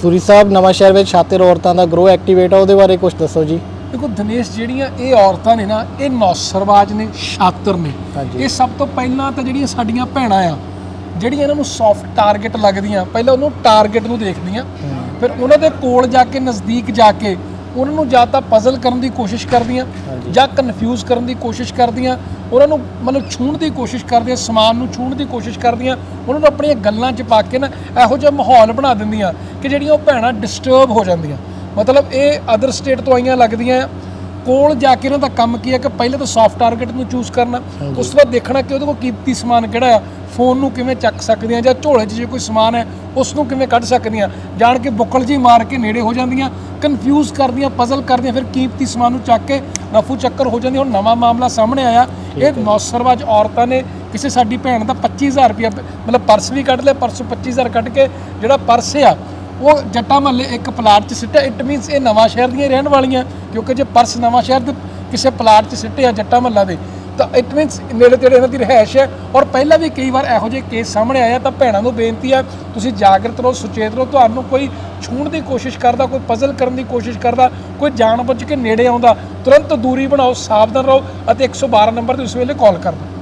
ਸੂਰੀ ਸਾਹਿਬ ਨਵਾਂ ਸ਼ਹਿਰ ਵਿੱਚ ਸ਼ਾਤਿਰ ਔਰਤਾਂ ਦਾ ਗਰੋ ਐਕਟੀਵੇਟ ਆ ਉਹਦੇ ਬਾਰੇ ਕੁਝ ਦੱਸੋ ਜੀ ਦੇਖੋ ਦਿਨੇਸ਼ ਜਿਹੜੀਆਂ ਇਹ ਔਰਤਾਂ ਨੇ ਨਾ ਇਹ ਨੌਸਰਵਾਜ ਨੇ ਸ਼ਾਤਰ ਨੇ। ਇਹ ਸਭ ਤੋਂ ਪਹਿਲਾਂ ਤਾਂ ਜਿਹੜੀਆਂ ਸਾਡੀਆਂ ਭੈਣਾਂ ਆ ਜਿਹੜੀਆਂ ਇਹਨਾਂ ਨੂੰ ਸੌਫਟ ਟਾਰਗੇਟ ਲੱਗਦੀਆਂ ਪਹਿਲਾਂ ਉਹਨੂੰ ਟਾਰਗੇਟ ਨੂੰ ਦੇਖਦੀਆਂ ਫਿਰ ਉਹਨਾਂ ਦੇ ਕੋਲ ਜਾ ਕੇ ਨਜ਼ਦੀਕ ਜਾ ਕੇ ਉਹਨਾਂ ਨੂੰ ਜਾਂ ਤਾਂ ਪਜ਼ਲ ਕਰਨ ਦੀ ਕੋਸ਼ਿਸ਼ ਕਰਦੀਆਂ। ਜਾਂ ਕਨਫਿਊਜ਼ ਕਰਨ ਦੀ ਕੋਸ਼ਿਸ਼ ਕਰਦੀਆਂ ਉਹਨਾਂ ਨੂੰ ਮਤਲਬ ਛੂਹਣ ਦੀ ਕੋਸ਼ਿਸ਼ ਕਰਦੀਆਂ ਸਮਾਨ ਨੂੰ ਛੂਹਣ ਦੀ ਕੋਸ਼ਿਸ਼ ਕਰਦੀਆਂ ਉਹਨਾਂ ਨੂੰ ਆਪਣੀਆਂ ਗੱਲਾਂ 'ਚ ਪਾ ਕੇ ਨਾ ਇਹੋ ਜਿਹਾ ਮਾਹੌਲ ਬਣਾ ਦਿੰਦੀਆਂ ਕਿ ਜਿਹੜੀਆਂ ਉਹ ਭੈਣਾਂ ਡਿਸਟਰਬ ਹੋ ਜਾਂਦੀਆਂ ਮਤਲਬ ਇਹ ਅਦਰ ਸਟੇਟ ਤੋਂ ਆਈਆਂ ਲੱਗਦੀਆਂ। ਕੋਲ ਜਾ ਕੇ ਇਹਨਾਂ ਦਾ ਕੰਮ ਕੀ ਹੈ ਕਿ ਪਹਿਲੇ ਤਾਂ ਸੌਫਟ ਟਾਰਗੇਟ ਨੂੰ ਚੂਜ਼ ਕਰਨਾ ਉਸ ਤੋਂ ਬਾਅਦ ਦੇਖਣਾ ਕਿ ਉਹਦੇ ਕੋਲ ਕੀਮਤੀ ਸਮਾਨ ਕਿਹੜਾ ਆ ਫੋਨ ਨੂੰ ਕਿਵੇਂ ਚੱਕ ਸਕਦੀਆਂ ਜਾਂ ਝੋਲੇ 'ਚ ਜੇ ਕੋਈ ਸਮਾਨ ਹੈ ਉਸ ਨੂੰ ਕਿਵੇਂ ਕੱਢ ਸਕਦੀਆਂ ਜਾਣ ਕੇ ਬੁੱਕਲ ਜੀ ਮਾਰ ਕੇ ਨੇੜੇ ਹੋ ਜਾਂਦੀਆਂ ਕਨਫਿਊਜ਼ ਕਰਦੀਆਂ ਪਜ਼ਲ ਕਰਦੀਆਂ ਫਿਰ ਕੀਮਤੀ ਸਮਾਨ ਨੂੰ ਚੱਕ ਕੇ ਰਫੂ ਚੱਕਰ ਹੋ ਜਾਂਦੀ ਹੁਣ ਨਵਾਂ ਮਾਮਲਾ ਸਾਹਮਣੇ ਆਇਆ ਇਹ ਨੌਸਰਵਾਜ ਔਰਤਾਂ ਨੇ ਕਿਸੇ ਸਾਡੀ ਭੈਣ ਦਾ 25000 ਰੁਪਇਆ ਮਤਲਬ ਪਰਸ ਵੀ ਕੱਢ ਲਿਆ ਪਰਸੋਂ 25000 ਕੱਢ ਕੇ ਜਿਹੜਾ ਪਰਸ ਆ ਉਹ ਜੱਟਾ ਮਹੱਲੇ ਇੱਕ ਪਲਾਟ 'ਚ ਸਿੱਟਿਆ। ਇਟ ਮੀਨਸ ਇਹ ਨਵਾਂ ਸ਼ਹਿਰ ਦੀਆਂ ਰਹਿਣ ਵਾਲੀਆਂ ਕਿਉਂਕਿ ਜੇ ਪਰਸ ਨਵਾਂ ਸ਼ਹਿਰ ਦੇ ਕਿਸੇ ਪਲਾਟ 'ਚ ਸਿੱਟਿਆ ਜੱਟਾ ਮਹੱਲਾ ਦੇ ਤਾਂ ਇਟ ਮੀਨਸ ਨੇੜੇ ਤੇੜੇ ਇਹਨਾਂ ਦੀ ਰਹਿائش ਹੈ। ਔਰ ਪਹਿਲਾਂ ਵੀ ਕਈ ਵਾਰ ਇਹੋ ਜਿਹੇ ਕੇਸ ਸਾਹਮਣੇ ਆਇਆ ਤਾਂ ਭੈਣਾਂ ਨੂੰ ਬੇਨਤੀ ਆ, ਤੁਸੀਂ ਜਾਗਰਤ ਰਹੋ, ਸੁਚੇਤ ਰਹੋ, ਤੁਹਾਨੂੰ ਕੋਈ ਛੂਣ ਦੀ ਕੋਸ਼ਿਸ਼ ਕਰਦਾ, ਕੋਈ ਪਜ਼ਲ ਕਰਨ ਦੀ ਕੋਸ਼ਿਸ਼ ਕਰਦਾ, ਕੋਈ ਜਾਣ ਬੁੱਝ ਕੇ ਨੇੜੇ ਆਉਂਦਾ, ਤੁਰੰਤ ਦੂਰੀ ਬਣਾਓ, ਸਾਵਧਾਨ ਰਹੋ ਅਤੇ 112 ਨੰਬਰ ਤੇ ਉਸ ਵੇਲੇ ਕਾਲ ਕਰਨਾ